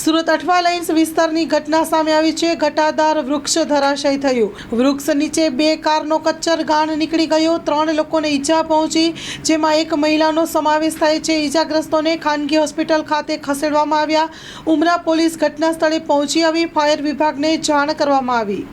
Surat Athwa lines વિસ્તારની ઘટના સામે આવી છે. ઘટાદાર વૃક્ષ ધરાશય થયું. વૃક્ષ નીચે બે કારનો કચ્ચર ગાણ નીકળી ગયો. ત્રણ લોકોને ઈજા પહોંચી, જેમાં એક મહિલાનો સમાવેશ થાય છે. ઈજાગ્રસ્તોને ખાનગી હોસ્પિટલ ખાતે ખસેડવામાં આવ્યા. ઉમરા પોલીસ ઘટના સ્થળે પહોંચી આવી. ફાયર વિભાગને જાણ કરવામાં આવી.